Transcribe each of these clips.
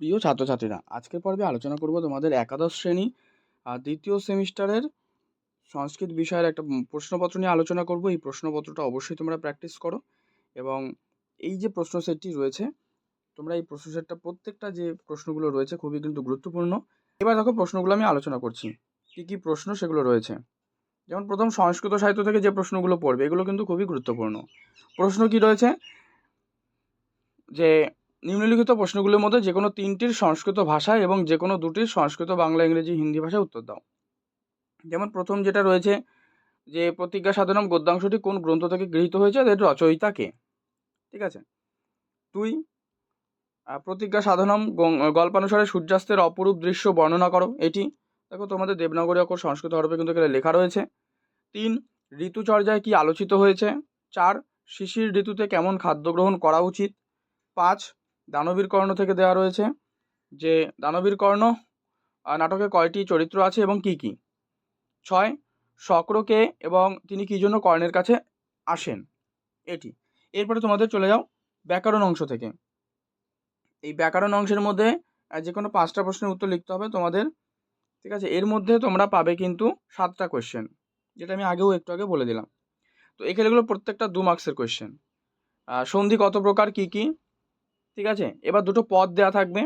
প্রিয় ছাত্রছাত্রীরা, আজকের পর্বে আলোচনা করব তোমাদের একাদশ শ্রেণি আর দ্বিতীয় সেমিস্টারের সংস্কৃত বিষয়ের একটা প্রশ্নপত্র নিয়ে আলোচনা করব। এই প্রশ্নপত্রটা অবশ্যই তোমরা প্র্যাকটিস করো এবং এই যে প্রশ্ন সেটটি রয়েছে, তোমরা এই প্রশ্ন সেটটা প্রত্যেকটা যে প্রশ্নগুলো রয়েছে খুবই কিন্তু গুরুত্বপূর্ণ। এবার দেখো প্রশ্নগুলো আমি আলোচনা করছি, কী কী প্রশ্ন সেগুলো রয়েছে। যেমন প্রথম সংস্কৃত সাহিত্য থেকে যে প্রশ্নগুলো পড়বে, এগুলো কিন্তু খুবই গুরুত্বপূর্ণ। প্রশ্ন কি রয়েছে? যে নিম্নলিখিত প্রশ্নগুলোর মধ্যে যে কোনো তিনটির সংস্কৃত ভাষায় এবং যে কোনো দুটির সংস্কৃত বাংলা, ইংরেজি, হিন্দি ভাষায় উত্তর দাও। যেমন প্রথম যেটা রয়েছে যে, প্রতিজ্ঞা সাধনম গদ্যাংশটি কোন গ্রন্থ থেকে গৃহীত হয়েছে? এর রচয়িতা কে? ঠিক আছে? দুই প্রতিজ্ঞা সাধনম গল্পানুসারে সূর্যাস্তের অপরূপ দৃশ্য বর্ণনা করো। এটি, দেখো তোমাদের দেবনাগরী অক্ষর সংস্কৃত হরফে কিন্তু এখানে লেখা রয়েছে। তিন, ঋতুচর্যায় কি আলোচিত হয়েছে? চার, শিশির ঋতুতে কেমন খাদ্য গ্রহণ করা উচিত? পাঁচ দানবীর কর্ণ থেকে দেওয়া রয়েছে যে দানবীর কর্ণ নাটকে কয়টি চরিত্র আছে এবং কি কি? ছয়, শক্রকে এবং তিনি কী জন্য কর্ণের কাছে আসেন? এটি। এরপরে তোমাদের চলে যাও ব্যাকরণ অংশ থেকে। এই ব্যাকরণ অংশের মধ্যে যে কোনো পাঁচটা প্রশ্নের উত্তর লিখতে হবে তোমাদের। ঠিক আছে? এর মধ্যে তোমরা পাবে কিন্তু সাতটা কোয়েশ্চেন যেটা আমি আগেও একটু আগে বলে দিলাম। তো এখানেগুলো প্রত্যেকটা দু মার্কসের কোয়েশ্চেন সন্ধি কত প্রকার, কি কি? ঠিক আছে? এবার দুটো পদ দেওয়া থাকবে।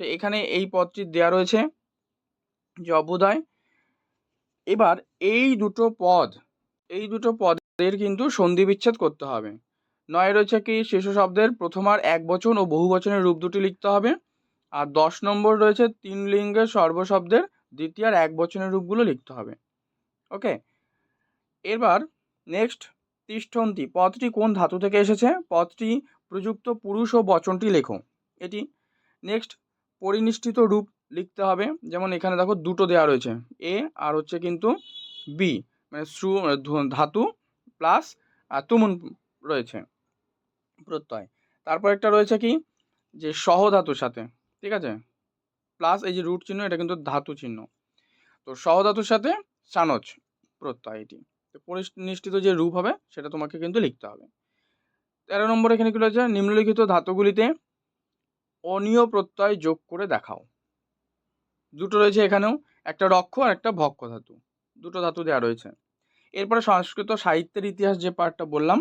সে এখানে এই পদটি দেওয়া রয়েছে। যে অভ্যুদয়। এবার এই দুটো পদ, এই দুটো পদের কিন্তু সন্ধি বিচ্ছেদ করতে হবে। নয় রয়েছে কি? শিশু শব্দের প্রথমার এক বচন ও বহু বচনের রূপ দুটি লিখতে হবে। আর দশ নম্বর রয়েছে তিন লিঙ্গের সর্বশব্দের দ্বিতীয় আর এক বচনের রূপগুলো লিখতে হবে। ওকে? এবার নেক্সট তিষ্ঠন্তি, পদটি কোন ধাতু থেকে এসেছে? পদটি প্রযুক্ত পুরুষ ও বচনটি লেখো। এটি নেক্সট পরিনিষ্ঠিত রূপ লিখতে হবে। যেমন এখানে দেখো দুটো দেওয়া রয়েছে। এ আর হচ্ছে কিন্তু বি মানে শ্রু ধু- ধাতু প্লাস তুমুন রয়েছে প্রত্যয়। তারপর একটা রয়েছে কি? যে সহ ধাতুর সাথে, ঠিক আছে? প্লাস এই যে রুট চিহ্ন, এটা কিন্তু ধাতু চিহ্ন। তো সহ ধাতুর সাথে সানজ প্রত্যয় এটি। তো পরিনিষ্ঠিত যে রূপ হবে, সেটা তোমাকে কিন্তু লিখতে হবে। তেরো নম্বর এখানে কি রয়েছে? নিম্নলিখিত ধাতুগুলিতে অনীয় প্রত্যয় যোগ করে দেখাও। দুটো রয়েছে এখানেও, একটা রক্ষ আর একটা ভক্ষ ধাতু। দুটো ধাতু দেওয়া রয়েছে। এরপরে সংস্কৃত সাহিত্যের ইতিহাস যে পার্টটা বললাম,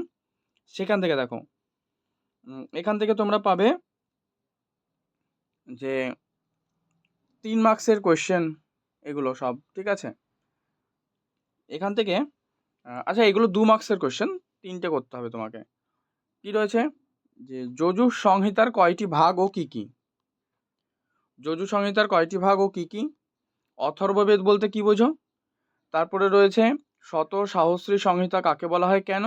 সেখান থেকে দেখো। এখান থেকে তোমরা পাবে যে তিন মার্কসের কোয়েশ্চেন এগুলো সব, ঠিক আছে? এখান থেকে আচ্ছা এগুলো দু মার্কসের কোয়েশ্চেন তিনটে করতে হবে তোমাকে। কি রয়েছে? যে যজু সংহিতার কয়টি ভাগ ও কি কি? যজু সংহিতার কয়টি ভাগ ও কি কি? অথর্ববেদ বলতে কি বোঝো? তারপরে রয়েছে শত সাহস্রী সংহিতা কাকে বলা হয় কেন?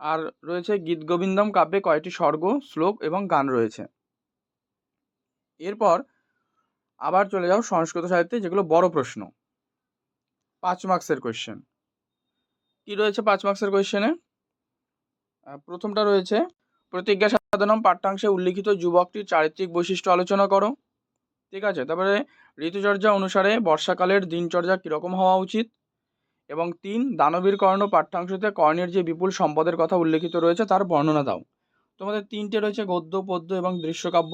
আর রয়েছে গীত গোবিন্দম কাব্যে কয়টি স্বর্গ, শ্লোক এবং গান রয়েছে। এরপর আবার চলে যাও সংস্কৃত সাহিত্যে, যেগুলো বড় প্রশ্ন। পাঁচ মার্কসের কোয়েশ্চেন কি রয়েছে পাঁচ মার্কসের কোয়েশ্চেনে প্রথমটা রয়েছে, প্রতিজ্ঞা সাধনম পাঠ্যাংশে উল্লিখিত যুবকটির চারিত্রিক বৈশিষ্ট্য আলোচনা করো। ঠিক আছে? তারপরে ঋতুচর্যা অনুসারে বর্ষাকালের দিনচর্যা কীরকম হওয়া উচিত? এবং তিন, দানবীর কর্ণ পাঠ্যাংশতে কর্ণের যে বিপুল সম্পদের কথা উল্লেখিত রয়েছে তার বর্ণনা দাও। তোমাদের তিনটে রয়েছে, গদ্য, পদ্য এবং দৃশ্যকাব্য।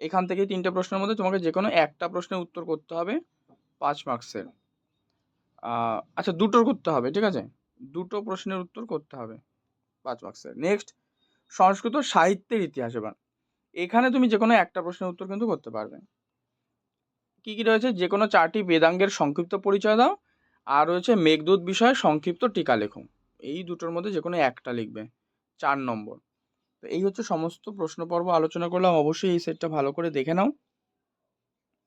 এখান থেকে তিনটে প্রশ্নের মধ্যে তোমাকে যে কোনো একটা প্রশ্নের উত্তর করতে হবে পাঁচ মার্কসের। আচ্ছা দুটোর করতে হবে, ঠিক আছে? দুটো প্রশ্নের উত্তর করতে হবে। পাঁচ মার্কসের নেক্সট সংস্কৃত সাহিত্যের ইতিহাস এবার এখানে তুমি যে কোনো একটা প্রশ্নের উত্তর কিন্তু করতে পারবে। কি কি রয়েছে? যে কোনো চারটি বেদাঙ্গের সংক্ষিপ্ত পরিচয় দাও। আর রয়েছে মেঘদূত বিষয়ে সংক্ষিপ্ত টিকা লেখো। এই দুটোর মধ্যে যে কোনো একটা লিখবে। চার নম্বর। তো এই হচ্ছে সমস্ত প্রশ্ন পর্ব আলোচনা করলাম। অবশ্যই এই সেটটা ভালো করে দেখে নাও।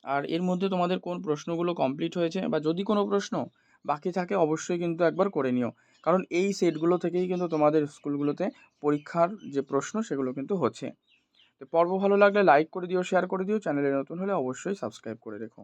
আর এর মধ্যে তোমাদের কোন প্রশ্নগুলো কমপ্লিট হয়েছে বা যদি কোনো প্রশ্ন বাকি থাকে অবশ্যই কিন্তু একবার করে নিও। কারণ এই সেটগুলো থেকেই কিন্তু তোমাদের স্কুলগুলোতে পরীক্ষার যে প্রশ্ন, সেগুলো কিন্তু হচ্ছে। তো পর্ব ভালো লাগলে লাইক করে দিও শেয়ার করে দিও, চ্যানেলে নতুন হলে অবশ্যই সাবস্ক্রাইব করে রেখো।